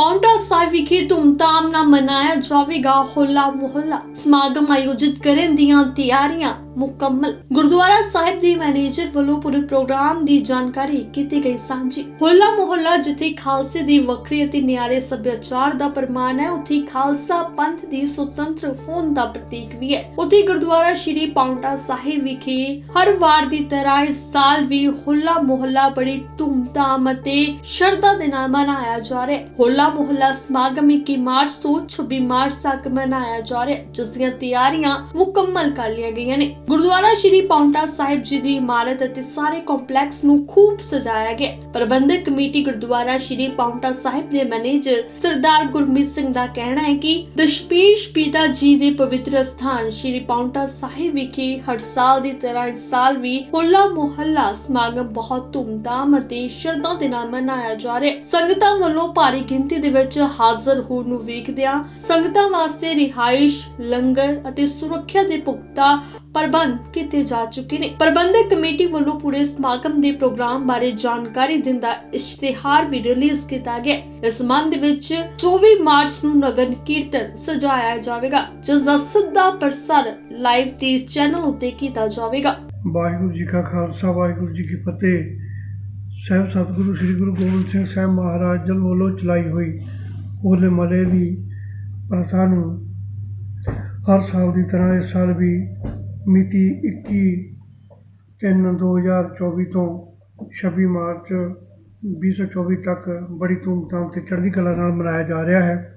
ਪੌਂਟਾ ਸਾਹਿਬ ਵਿਖੇ ਧੂਮਧਾਮ ਨਾਲ ਮਨਾਇਆ ਜਾਵੇਗਾ ਹੋਲਾ ਮੁਹੱਲਾ ਸਮਾਗਮ ਆਯੋਜਿਤ ਕਰਨ ਦੀਆਂ ਤਿਆਰੀਆਂ ਮੁਕੰਮਲ। ਗੁਰਦੁਆਰਾ ਸਾਹਿਬ ਦੇ ਮੈਨੇਜਰ ਵੱਲੋਂ ਪੂਰੇ ਪ੍ਰੋਗਰਾਮ ਦੀ ਜਾਣਕਾਰੀ ਕੀਤੀ ਗਈ ਸਾਂਝੀ। ਹੋਲਾ ਮੁਹੱਲਾ ਜਿੱਥੇ ਖਾਲਸੇ ਦੀ ਵੱਖਰੀ ਅਤੇ ਨਿਆਰੇ ਸੱਭਿਆਚਾਰ ਦਾ ਪ੍ਰਮਾਣ ਹੈ, ਉੱਥੇ ਖਾਲਸਾ ਪੰਥ ਦੀ ਸੁਤੰਤਰ ਹੋਣ ਦਾ ਪ੍ਰਤੀਕ ਵੀ ਹੈ। ਉੱਥੇ ਗੁਰਦੁਆਰਾ ਸ਼੍ਰੀ ਪੌਂਟਾ ਸਾਹਿਬ ਵਿਖੇ ਹਰ ਵਾਰ ਦੀ ਤਰ੍ਹਾਂ ਇਸ ਸਾਲ ਵੀ ਹੋਲਾ ਮੁਹੱਲਾ ਬੜੀ ਧੂਮਧਾਮ ਅਤੇ ਸ਼ਰਧਾ ਦੇ ਨਾਲ ਮਨਾਇਆ ਜਾ ਰਿਹਾ ਹੈ। ਹੋਲਾ ਮੁਹੱਲਾ ਸਮਾਗਮ 21 ਮਾਰਚ ਤੋਂ 26 ਮਾਰਚ ਤੱਕ ਮਨਾਇਆ ਜਾ ਰਿਹਾ ਹੈ, ਜਿਸ ਦੀਆਂ ਤਿਆਰੀਆਂ ਮੁਕੰਮਲ ਕਰ ਲਈਆਂ ਗਈਆਂ ਨੇ। ਗੁਰਦੁਆਰਾ ਸ਼੍ਰੀ ਪੌਂਟਾ ਸਾਹਿਬ ਜੀ ਦੀ ਇਮਾਰਤ ਅਤੇ ਸਾਰੇ ਕੰਪਲੈਕਸ ਨੂੰ ਖੂਬ ਸਜਾਇਆ ਗਿਆ। ਪ੍ਰਬੰਧਕ ਕਮੇਟੀ ਗੁਰਦੁਆਰਾ ਸ਼੍ਰੀ ਪੌਂਟਾ ਸਾਹਿਬ ਦੇ ਮੈਨੇਜਰ ਸਰਦਾਰ ਗੁਰਮੀਤ ਸਿੰਘ ਦਾ ਕਹਿਣਾ ਹੈ ਕਿ ਦਸ਼ਮੇਸ਼ ਪਿਤਾ ਜੀ ਦੇ ਪਵਿੱਤਰ ਸਥਾਨ ਸ਼੍ਰੀ ਪੌਂਟਾ ਸਾਹਿਬ ਵਿਖੇ ਹਰ ਸਾਲ ਦੀ ਤਰ੍ਹਾਂ ਇਸ ਸਾਲ ਵੀ ਹੋਲਾ ਮੁਹੱਲਾ ਸਮਾਗਮ ਬਹੁਤ ਧੂਮਧਾਮ ਅਤੇ ਸ਼ਰਧਾ ਦੇ ਨਾਲ ਮਨਾਇਆ ਜਾ ਰਿਹਾ ਸੰਗਤਾਂ ਵੱਲੋਂ ਭਾਰੀ ਗਿਣਤੀ ਦੇ ਵਿੱਚ ਹਾਜ਼ਰ ਹੋਣ ਨੂੰ ਵੇਖਦਿਆਂ ਸੰਗਤਾਂ ਵਾਸਤੇ ਰਿਹਾਇਸ਼, ਲੰਗਰ ਅਤੇ ਸੁਰੱਖਿਆ ਦੇ ਪੁਖਤਾ ਪ੍ਰਬੰਧ ਕੀਤੇ ਜਾ ਚੁੱਕੇ ਨੇ। ਪ੍ਰਬੰਧਕ ਕਮੇਟੀ ਵੱਲੋਂ ਪੂਰੇ ਸਮਾਗਮ ਦੇ ਪ੍ਰੋਗਰਾਮ ਬਾਰੇ ਜਾਣਕਾਰੀ ਦਿੰਦਾ ਇਸ਼ਤਿਹਾਰ ਵੀ ਰਿਲੀਜ਼ ਕੀਤਾ ਗਿਆ ਇਸ ਸੰਬੰਧ ਵਿੱਚ 24 ਮਾਰਚ ਨੂੰ ਨਗਰ ਕੀਰਤਨ ਸਜਾਇਆ ਜਾਵੇਗਾ, ਜਿਸ ਦਾ ਸਿੱਧਾ ਪ੍ਰਸਾਰ ਲਾਈਵ ਤੇ ਚੈਨਲ ਉੱਤੇ ਕੀਤਾ ਜਾਵੇਗਾ। ਵਾਹਿਗੁਰੂ ਜੀ ਕਾ ਖਾਲਸਾ, ਵਾਹਿਗੁਰੂ ਜੀ ਕੀ ਫਤਿਹ। ਸਹਿਬ ਸਤਿਗੁਰੂ ਸ੍ਰੀ ਗੁਰੂ ਗੋਬਿੰਦ ਸਿੰਘ ਸਾਹਿਬ ਮਹਾਰਾਜ ਜੀ ਵੱਲੋਂ ਚਲਾਈ ਹੋਈ ਹੋਲੇ ਮਲੇ ਦੀ ਪ੍ਰਥਾ ਨੂੰ ਹਰ ਸਾਲ ਦੀ ਤਰ੍ਹਾਂ ਇਸ ਸਾਲ ਵੀ ਮਿਤੀ 21 3 2024 ਤੋਂ 26 ਮਾਰਚ 2024 ਤੱਕ ਬੜੀ ਧੂਮਧਾਮ ਤੇ ਚੜ੍ਹਦੀ ਕਲਾ ਨਾਲ ਮਨਾਇਆ ਜਾ ਰਿਹਾ ਹੈ,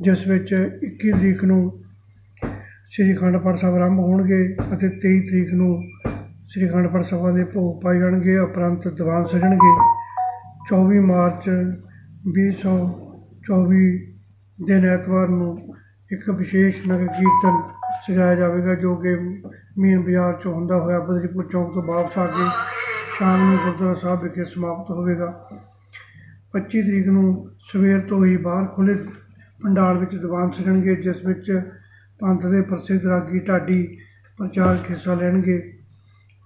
ਜਿਸ ਵਿੱਚ 21 ਤਰੀਕ ਨੂੰ ਸ੍ਰੀ ਅਖੰਡ ਪਾਠ ਸਾਹਿਬ ਆਰੰਭ ਹੋਣਗੇ ਅਤੇ 23 ਤਰੀਕ ਨੂੰ ਸ੍ਰੀ ਅਖੰਡ ਪਾਠ ਸਾਹਿਬਾਂ ਦੇ ਭੋਗ ਪਾਏ ਜਾਣਗੇ, ਉਪਰੰਤ ਦੀਵਾਨ ਸਜਣਗੇ। 24 ਮਾਰਚ 2024 ਦਿਨ ਐਤਵਾਰ ਨੂੰ ਇੱਕ ਵਿਸ਼ੇਸ਼ ਨਗਰ ਕੀਰਤਨ ਸਜਾਇਆ ਜਾਵੇਗਾ ਜੋ ਕਿ ਮੇਨ ਬਾਜ਼ਾਰ ਚੋਂ ਹੁੰਦਾ ਹੋਇਆ ਬਦਰੀਪੁਰ ਚੌਕ ਤੋਂ ਵਾਪਸ ਆ ਕੇ ਸ਼ਾਮ ਨੂੰ ਗੁਰਦੁਆਰਾ ਸਾਹਿਬ ਵਿਖੇ ਸਮਾਪਤ ਹੋਵੇਗਾ। 25 ਤਰੀਕ ਨੂੰ ਸਵੇਰ ਤੋਂ ਹੀ ਬਾਹਰ ਖੁੱਲੇ ਪੰਡਾਲ ਵਿੱਚ ਦੀਵਾਨ ਸਜਣਗੇ ਜਿਸ ਵਿੱਚ ਪੰਥ ਦੇ ਪ੍ਰਸਿੱਧ ਰਾਗੀ ਢਾਡੀ ਪ੍ਰਚਾਰਕ ਹਿੱਸਾ ਲੈਣਗੇ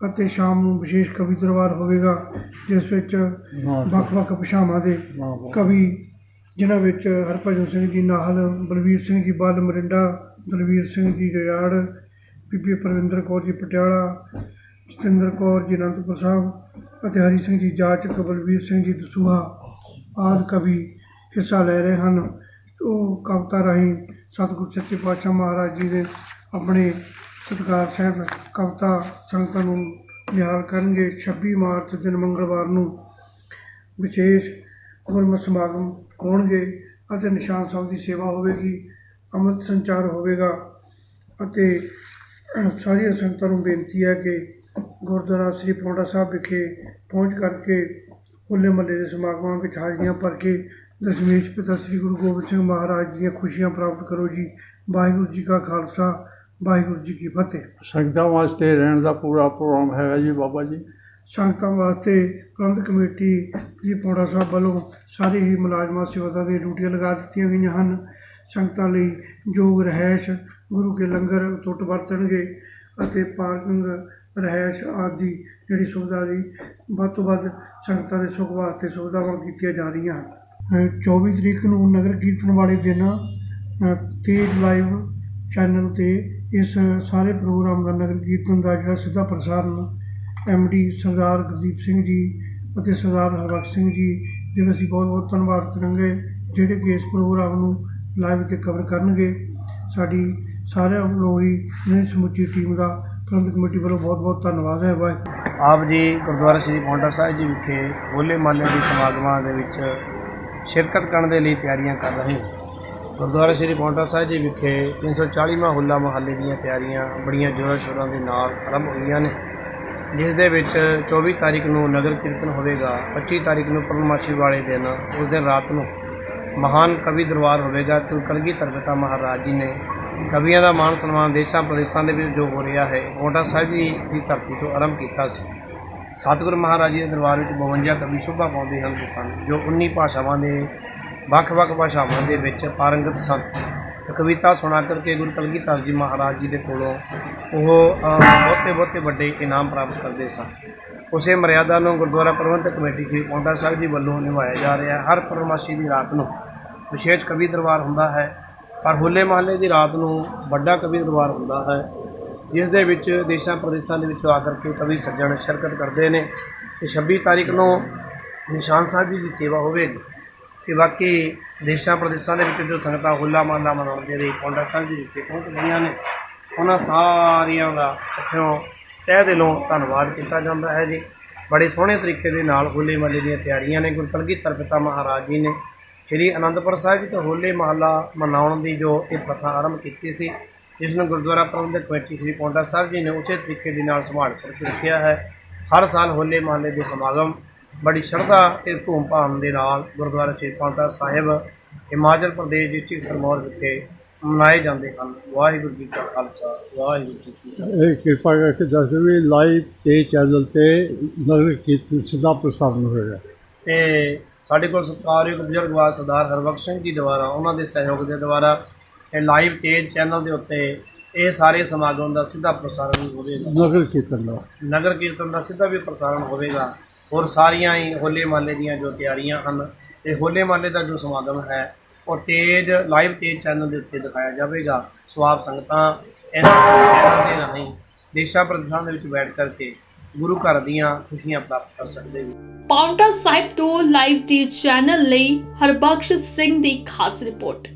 ਅਤੇ ਸ਼ਾਮ ਨੂੰ ਵਿਸ਼ੇਸ਼ ਕਵੀ ਦਰਬਾਰ ਹੋਵੇਗਾ ਜਿਸ ਵਿੱਚ ਵੱਖ-ਵੱਖ ਭਾਸ਼ਾਵਾਂ ਦੇ ਕਵੀ ਜਿਨ੍ਹਾਂ ਵਿੱਚ ਹਰਭਜਨ ਸਿੰਘ ਜੀ ਨਾਹਲ ਬਲਵੀਰ ਸਿੰਘ ਜੀ ਬੱਲ ਮਰਿੰਡਾ ਦਲਵੀਰ ਸਿੰਘ ਜੀ ਰਿਆੜ ਬੀਬੀ ਪਰਵਿੰਦਰ ਕੌਰ ਜੀ ਪਟਿਆਲਾ, ਜਤਿੰਦਰ ਕੌਰ ਜੀ ਅਨੰਦਪੁਰ ਸਾਹਿਬ ਅਤੇ ਹਰੀ ਸਿੰਘ ਜੀ ਜਾਚਕ ਬਲਵੀਰ ਸਿੰਘ ਜੀ ਦਸੂਹਾ ਆਦਿ ਕਵੀ ਹਿੱਸਾ ਲੈ ਰਹੇ ਹਨ। ਉਹ ਕਵਿਤਾ ਰਾਹੀਂ ਸਤਿਗੁਰ ਸੱਚੇ ਪਾਤਸ਼ਾਹ ਮਹਾਰਾਜ ਜੀ ਦੇ ਆਪਣੇ ਸਤਿਕਾਰ ਸਹਿਤ ਕਵਿਤਾ ਸੰਗਤਾਂ ਨੂੰ ਨਿਹਾਲ ਕਰਨਗੇ। 26 ਮਾਰਚ ਦਿਨ ਮੰਗਲਵਾਰ ਨੂੰ ਵਿਸ਼ੇਸ਼ ਗੁਰਮਤਿ ਸਮਾਗਮ ਹੋਣਗੇ ਅਤੇ ਨਿਸ਼ਾਨ ਸਾਹਿਬ ਦੀ ਸੇਵਾ ਹੋਵੇਗੀ। ਅੰਮ੍ਰਿਤ ਸੰਚਾਰ ਹੋਵੇਗਾ ਅਤੇ ਸਾਰੀਆਂ ਸੰਗਤਾਂ ਨੂੰ ਬੇਨਤੀ ਹੈ ਕਿ ਗੁਰਦੁਆਰਾ ਸ੍ਰੀ ਪੌਂਡਾ ਸਾਹਿਬ ਵਿਖੇ ਪਹੁੰਚ ਕਰਕੇ ਹੋਲੇ ਮਹੱਲੇ ਦੇ ਸਮਾਗਮਾਂ ਵਿੱਚ ਹਾਜ਼ਰੀਆਂ ਭਰ ਕੇ ਦਸ਼ਮੇਸ਼ ਪਿਤਾ ਸ੍ਰੀ ਗੁਰੂ ਗੋਬਿੰਦ ਸਿੰਘ ਮਹਾਰਾਜ ਦੀਆਂ ਖੁਸ਼ੀਆਂ ਪ੍ਰਾਪਤ ਕਰੋ ਜੀ। ਵਾਹਿਗੁਰੂ ਜੀ ਕਾ ਖਾਲਸਾ ਵਾਹਿਗੁਰੂ ਜੀ ਕੀ ਫਤਿਹ। ਸੰਗਤਾਂ ਵਾਸਤੇ ਰਹਿਣ ਦਾ ਪੂਰਾ ਪ੍ਰੋਗਰਾਮ ਹੈਗਾ ਜੀ ਬਾਬਾ ਜੀ। ਸੰਗਤਾਂ ਵਾਸਤੇ ਪ੍ਰਬੰਧਕ ਕਮੇਟੀ ਜੀ ਪੌੜਾ ਸਾਹਿਬ ਵੱਲੋਂ ਸਾਰੇ ਹੀ ਮੁਲਾਜ਼ਮਾਂ ਸੇਵਾਦਾਰ ਦੀਆਂ ਡਿਊਟੀਆਂ ਲਗਾ ਦਿੱਤੀਆਂ ਗਈਆਂ ਹਨ। ਸੰਗਤਾਂ ਲਈ ਯੋਗ ਰਹਿਸ਼, ਗੁਰੂ ਕੇ ਲੰਗਰ ਟੁੱਟ ਵਰਤਣਗੇ ਅਤੇ ਪਾਰਕਿੰਗ, ਰਹਿਸ਼ ਆਦਿ ਜਿਹੜੀ ਸੁਵਿਧਾ ਦੀ ਵੱਧ ਤੋਂ ਵੱਧ ਸੰਗਤਾਂ ਦੇ ਸੁਖ ਵਾਸਤੇ ਸੁਵਿਧਾਵਾਂ ਕੀਤੀਆਂ ਜਾ ਰਹੀਆਂ ਹਨ। 24 ਤਰੀਕ ਨੂੰ ਨਗਰ ਕੀਰਤਨ ਵਾਲੇ ਦਿਨ ਤੇਜ ਲਾਈਵ ਚੈਨਲ ਤੇ ਇਸ ਸਾਰੇ ਪ੍ਰੋਗਰਾਮ ਦਾ ਨਗਰ ਕੀਰਤਨ ਦਾ ਜਿਹੜਾ ਸਿੱਧਾ ਪ੍ਰਸਾਰਣ ਐਮਡੀ ਸਰਦਾਰ ਗੁਰਦੀਪ ਸਿੰਘ ਜੀ ਅਤੇ ਸਰਦਾਰ ਹਰਬਖਸ਼ ਸਿੰਘ ਜੀ ਦੇ ਅਸੀਂ ਬਹੁਤ ਬਹੁਤ ਧੰਨਵਾਦ ਕਰਾਂਗੇ, ਜਿਹੜੇ ਕਿ ਇਸ ਪ੍ਰੋਗਰਾਮ ਨੂੰ ਲਾਈਵ ਤੇ ਕਵਰ ਕਰਨਗੇ। ਸਾਡੀ ਸਾਰਿਆਂ ਵੱਲੋਂ ਹੀ ਸਮੁੱਚੀ ਟੀਮ ਦਾ ਪ੍ਰਬੰਧਕ ਕਮੇਟੀ ਵੱਲੋਂ ਬਹੁਤ ਬਹੁਤ ਧੰਨਵਾਦ ਹੈ, ਵਾਹਿਗੁਰੂ। ਆਪ ਜੀ ਗੁਰਦੁਆਰਾ ਸ੍ਰੀ ਪੌਂਟਾ ਸਾਹਿਬ ਜੀ ਵਿਖੇ ਹੋਲੇ ਮਹੱਲੇ ਦੇ ਸਮਾਗਮਾਂ ਦੇ ਵਿੱਚ ਸ਼ਿਰਕਤ ਕਰਨ ਦੇ ਲਈ ਤਿਆਰੀਆਂ ਕਰ ਰਹੇ ਹਾਂ। ਗੁਰਦੁਆਰਾ ਸ੍ਰੀ ਪੌਂਟਾ ਸਾਹਿਬ ਜੀ ਵਿਖੇ 340ਵਾਂ ਹੋਲਾ ਮਹੱਲੇ ਦੀਆਂ ਤਿਆਰੀਆਂ ਬੜੀਆਂ ਜ਼ੋਰਾਂ ਸ਼ੋਰਾਂ ਦੇ ਨਾਲ ਆਰੰਭ ਹੋਈਆਂ ਨੇ। ਜਿਸ ਦੇ ਵਿੱਚ 24 ਤਾਰੀਖ ਨੂੰ ਨਗਰ ਕੀਰਤਨ ਹੋਵੇਗਾ 25 ਤਾਰੀਖ ਨੂੰ ਪੂਰਨਮਾਸ਼ੀ ਵਾਲੇ ਦਿਨ, ਉਸ ਦਿਨ ਰਾਤ ਨੂੰ ਮਹਾਨ ਕਵੀ ਦਰਬਾਰ ਹੋਵੇਗਾ ਤੇ ਕਲਗੀ ਪਿਤਾ ਮਹਾਰਾਜ ਜੀ ਨੇ ਕਵੀਆਂ ਦਾ ਮਾਣ ਸਨਮਾਨ ਦੇਸ਼ਾਂ, ਪ੍ਰਦੇਸ਼ਾਂ ਦੇ ਵਿੱਚ ਜੋ ਹੋ ਰਿਹਾ ਹੈ ਪੌਂਟਾ ਸਾਹਿਬ ਜੀ ਦੀ ਧਰਤੀ ਤੋਂ ਆਰੰਭ ਕੀਤਾ ਸੀ। ਸਤਿਗੁਰੂ ਮਹਾਰਾਜ ਜੀ ਦੇ ਦਰਬਾਰ ਵਿੱਚ 52 ਕਵੀ ਸ਼ੋਭਾ ਪਾਉਂਦੇ ਹਨ ਸਨ, ਜੋ 19 ਭਾਸ਼ਾਵਾਂ ਦੇ, ਵੱਖ-ਵੱਖ ਭਾਸ਼ਾਵਾਂ ਦੇ ਵਿੱਚ ਪਾਰੰਗਤ ਸਨ। ਕਵਿਤਾ ਸੁਣਾ ਕਰਕੇ ਗੁਰੂ ਕਲਗੀਧਰ ਜੀ ਮਹਾਰਾਜ ਜੀ ਦੇ ਕੋਲੋਂ ਉਹ ਬਹੁਤੇ ਬਹੁਤੇ ਵੱਡੇ ਇਨਾਮ ਪ੍ਰਾਪਤ ਕਰਦੇ ਸਨ। ਉਸੇ ਮਰਿਆਦਾ ਨੂੰ ਗੁਰਦੁਆਰਾ ਪ੍ਰਬੰਧਕ ਕਮੇਟੀ ਸ੍ਰੀ ਪੌਂਟਾ ਸਾਹਿਬ ਜੀ ਵੱਲੋਂ ਨਿਭਾਇਆ ਜਾ ਰਿਹਾ ਹੈ। ਹਰ ਪਰਮਾਸ਼ੀ ਦੀ ਰਾਤ ਨੂੰ ਵਿਸ਼ੇਸ਼ ਕਵੀ ਦਰਬਾਰ ਹੁੰਦਾ ਹੈ। ਪਰ ਹੋਲੇ ਮਹੱਲੇ ਦੀ ਰਾਤ ਨੂੰ ਵੱਡਾ ਕਵੀ ਦਰਬਾਰ ਹੁੰਦਾ ਹੈ। ਜਿਸ ਦੇ ਵਿੱਚ ਦੇਸ਼ਾਂ ਪ੍ਰਦੇਸ਼ਾਂ ਦੇ ਵਿੱਚੋਂ ਆ ਕਰਕੇ ਕਵੀ ਸੱਜਣ ਸ਼ਿਰਕਤ ਕਰਦੇ ਨੇ ਤੇ 26 ਤਾਰੀਖ ਨੂੰ ਨਿਸ਼ਾਨ ਸਾਹਿਬ ਜੀ ਦੀ ਸੇਵਾ ਹੋਵੇਗੀ। ਤੇ ਬਾਕੀ ਦੇਸ਼ਾਂ ਪ੍ਰਦੇਸ਼ਾਂ ਦੇ ਵਿੱਚ ਜੋ ਸੰਗਤਾਂ ਹੋਲਾ ਮਹੱਲਾ ਮਨਾਉਣ ਦੇ ਲਈ ਪੌਂਡਾ ਸਾਹਿਬ ਜੀ ਵਿਖੇ ਪਹੁੰਚ ਗਈਆਂ ਨੇ, ਉਹਨਾਂ ਸਾਰੀਆਂ ਦਾ ਇਕੱਠਿਓਂ ਤਹਿ ਦਿਲੋਂ ਧੰਨਵਾਦ ਕੀਤਾ ਜਾਂਦਾ ਹੈ ਜੀ। ਬੜੇ ਸੋਹਣੇ ਤਰੀਕੇ ਦੇ ਨਾਲ ਹੋਲੇ ਮਹੱਲੇ ਦੀਆਂ ਤਿਆਰੀਆਂ ਨੇ, ਗੁਰੂ ਕਲਗੀਧਰ ਪਿਤਾ ਮਹਾਰਾਜ ਜੀ ਨੇ ਸ਼੍ਰੀ ਅਨੰਦਪੁਰ ਸਾਹਿਬ ਜੀ ਤੋਂ ਹੋਲੇ ਮਹੱਲਾ ਮਨਾਉਣ ਦੀ ਜੋ ਇਹ ਪ੍ਰਥਾ ਆਰੰਭ ਕੀਤੀ ਸੀ, ਜਿਸ ਨੂੰ ਗੁਰਦੁਆਰਾ ਪ੍ਰਬੰਧਕ ਕਮੇਟੀ ਸ਼੍ਰੀ ਪੌਂਡਾ ਸਾਹਿਬ ਜੀ ਨੇ ਉਸੇ ਤਰੀਕੇ ਦੇ ਨਾਲ ਸੰਭਾਲ ਕਰਕੇ ਰੱਖਿਆ ਹੈ। ਹਰ ਸਾਲ ਹੋਲੇ ਮਹੱਲੇ ਦੇ ਸਮਾਗਮ ਬੜੀ ਸ਼ਰਧਾ ਤੇ ਧੂਮਧਾਮ ਦੇ ਨਾਲ ਗੁਰਦੁਆਰਾ ਸ੍ਰੀ ਪੌਂਡਾ ਸਾਹਿਬ, ਹਿਮਾਚਲ ਪ੍ਰਦੇਸ਼ ਡਿਸਟ੍ਰਿਕਟ ਸਰਮੌਰ ਵਿਖੇ ਮਨਾਏ ਜਾਂਦੇ ਹਨ। ਵਾਹਿਗੁਰੂ ਜੀ ਕਾ ਖਾਲਸਾ ਵਾਹਿਗੁਰੂ ਜੀ ਕੀ ਫਤਿਹ। ਇਹ ਕਿਰਪਾ ਕਰਕੇ ਦੱਸ ਵੀ ਲਾਈਵ ਤੇ ਚੈਨਲ ਤੇ ਨਗਰ ਕੀਰਤਨ ਸਿੱਧਾ ਪ੍ਰਸਾਰਣ ਹੋਏਗਾ ਤੇ ਸਾਡੇ ਕੋਲ ਸਤਿਕਾਰਯੋਗ ਬਜ਼ੁਰਗ ਬਾਦ ਸਰਦਾਰ ਹਰਬਖਸ਼ ਸਿੰਘ ਜੀ ਦੁਆਰਾ ਉਹਨਾਂ ਦੇ ਸਹਿਯੋਗ ਦੇ ਦੁਆਰਾ ਇਹ ਲਾਈਵ ਤੇਜ ਚੈਨਲ ਦੇ ਉੱਤੇ ਇਹ ਸਾਰੇ ਸਮਾਗਮ ਦਾ ਸਿੱਧਾ ਪ੍ਰਸਾਰਣ ਹੋਵੇਗਾ। ਨਗਰ ਕੀਰਤਨ ਦਾ। ਨਗਰ ਕੀਰਤਨ ਦਾ ਸਿੱਧਾ ਵੀ ਪ੍ਰਸਾਰਣ ਹੋਵੇਗਾ। ਔਰ ਸਾਰੀਆਂ ਹੀ ਹੋਲੇ ਮਹੱਲੇ ਦੀਆਂ ਜੋ ਤਿਆਰੀਆਂ ਹਨ ਤੇ ਹੋਲੇ ਮਹੱਲੇ ਦਾ ਜੋ ਸਮਾਗਮ ਹੈ ਉਹ ਤੇਜ ਲਾਈਵ ਤੇਜ ਚੈਨਲ ਦੇ ਉੱਤੇ ਦਿਖਾਇਆ ਜਾਵੇਗਾ। ਸੋ ਸੰਗਤਾਂ ਇਹਨਾਂ ਦੇ ਰਾਹੀਂ ਦੇਸ਼ਾਂ ਪ੍ਰਦੇਸ਼ਾਂ ਦੇ ਵਿੱਚ ਬੈਠ ਕਰਕੇ ਗੁਰੂ ਘਰ ਦੀਆਂ ਖੁਸ਼ੀਆਂ ਪ੍ਰਾਪਤ ਕਰ ਸਕਦੇ ਹੋ ਪਾਉਂਟਾ ਸਾਹਿਬ ਤੋਂ ਲਾਈਵ ਦੀ ਚੈਨਲ ਲਈ ਹਰਬਖਸ਼ ਸਿੰਘ ਦੀ ਖਾਸ ਰਿਪੋਰਟ।